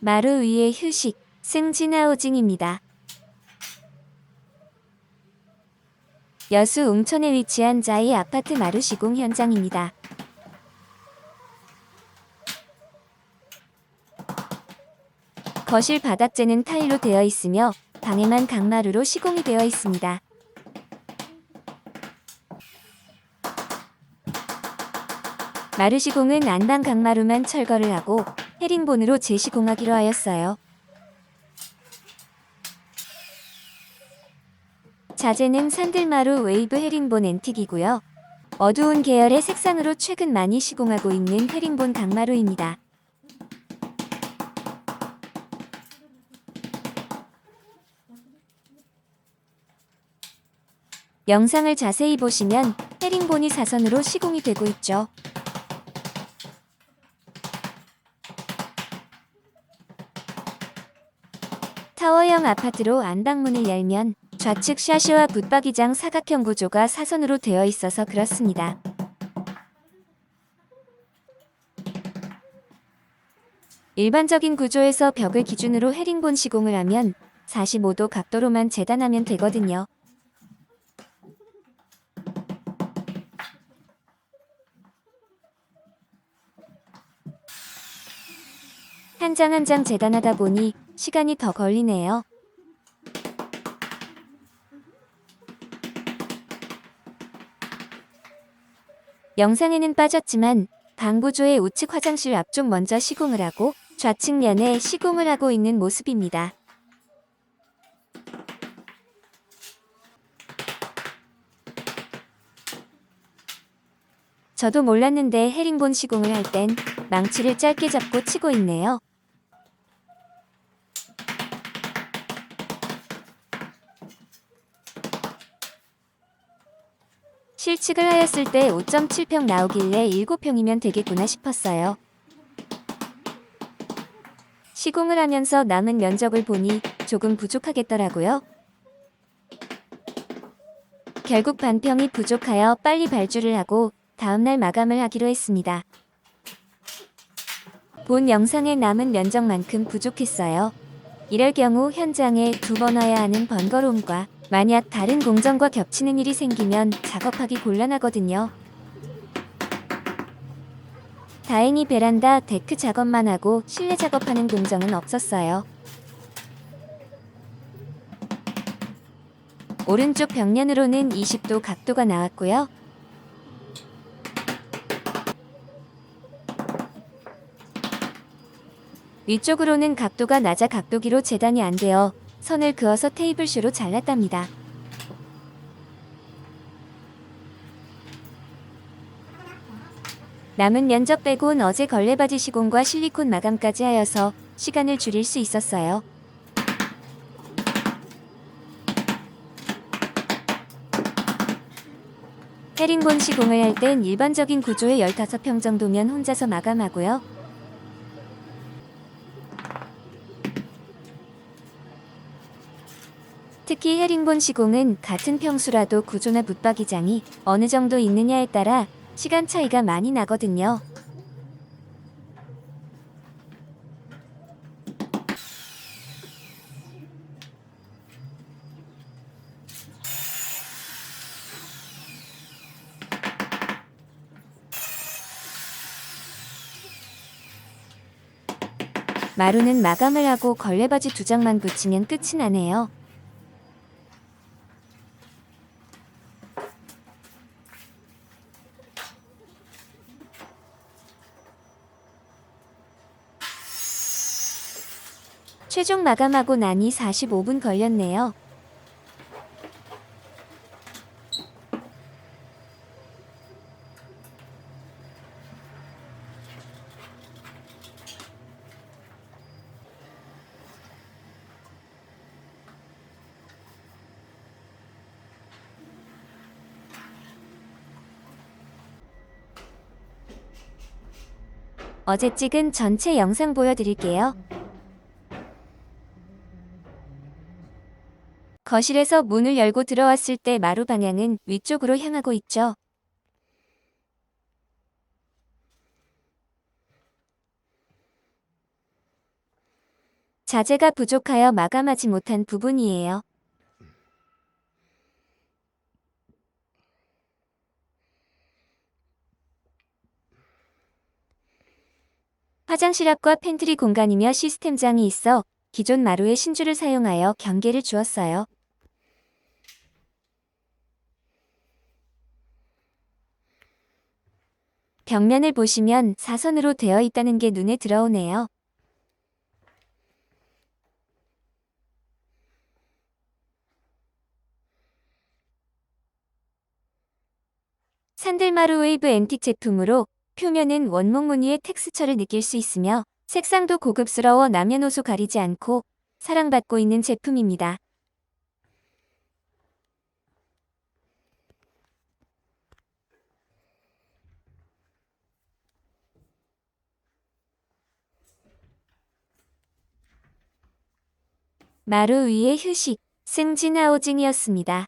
마루 위의 휴식, 승진하우징입니다. 여수 웅천에 위치한 자이 아파트 마루 시공 현장입니다. 거실 바닥재는 타일로 되어 있으며 방에만 강마루로 시공이 되어 있습니다. 마루 시공은 안방 강마루만 철거를 하고 헤링본으로 재시공하기로 하였어요. 자재는 산들마루 웨이브 헤링본 앤틱이고요. 어두운 계열의 색상으로 최근 많이 시공하고 있는 헤링본 강마루입니다. 영상을 자세히 보시면 헤링본이 사선으로 시공이 되고 있죠. 타워형 아파트로 안방문을 열면 좌측 샤시와 붙박이장 사각형 구조가 사선으로 되어 있어서 그렇습니다. 일반적인 구조에서 벽을 기준으로 헤링본 시공을 하면 45도 각도로만 재단하면 되거든요. 한 장 한장 재단하다 보니 시간이 더 걸리네요. 영상에는 빠졌지만 방구조의 우측 화장실 앞쪽 먼저 시공을 하고 좌측 면에 시공을 하고 있는 모습입니다. 저도 몰랐는데 헤링본 시공을 할 땐 망치를 짧게 잡고 치고 있네요. 실측을 하였을 때 5.7평 나오길래 7평이면 되겠구나 싶었어요. 시공을 하면서 남은 면적을 보니 조금 부족하겠더라고요. 결국 반평이 부족하여 빨리 발주를 하고 다음날 마감을 하기로 했습니다. 본 영상에 남은 면적만큼 부족했어요. 이럴 경우 현장에 두 번 와야 하는 번거로움과 만약 다른 공정과 겹치는 일이 생기면 작업하기 곤란하거든요. 다행히 베란다 데크 작업만 하고 실내 작업하는 공정은 없었어요. 오른쪽 벽면으로는 20도 각도가 나왔고요. 위쪽으로는 각도가 낮아 각도기로 재단이 안 되어 선을 그어서 테이블쇼로 잘랐답니다. 남은 면적 빼곤 어제 걸레바지 시공과 실리콘 마감까지 하여서 시간을 줄일 수 있었어요. 헤링본 시공을 할 땐 일반적인 구조의 15평 정도면 혼자서 마감하고요. 특히 헤링본 시공은 같은 평수라도 구조나 붙박이장이 어느 정도 있느냐에 따라 시간 차이가 많이 나거든요. 마루는 마감을 하고 걸레바지 두 장만 붙이면 끝이 나네요. 최종 마감하고 나니 45분 걸렸네요. 어제 찍은 전체 영상 보여드릴게요. 거실에서 문을 열고 들어왔을 때 마루 방향은 위쪽으로 향하고 있죠. 자재가 부족하여 마감하지 못한 부분이에요. 화장실 앞과 팬트리 공간이며 시스템장이 있어 기존 마루에 신주를 사용하여 경계를 주었어요. 벽면을 보시면 사선으로 되어 있다는 게 눈에 들어오네요. 산들마루 웨이브 앤틱 제품으로 표면은 원목 무늬의 텍스처를 느낄 수 있으며 색상도 고급스러워 남녀노소 가리지 않고 사랑받고 있는 제품입니다. 마루 위의 휴식, 승진 하우징이었습니다.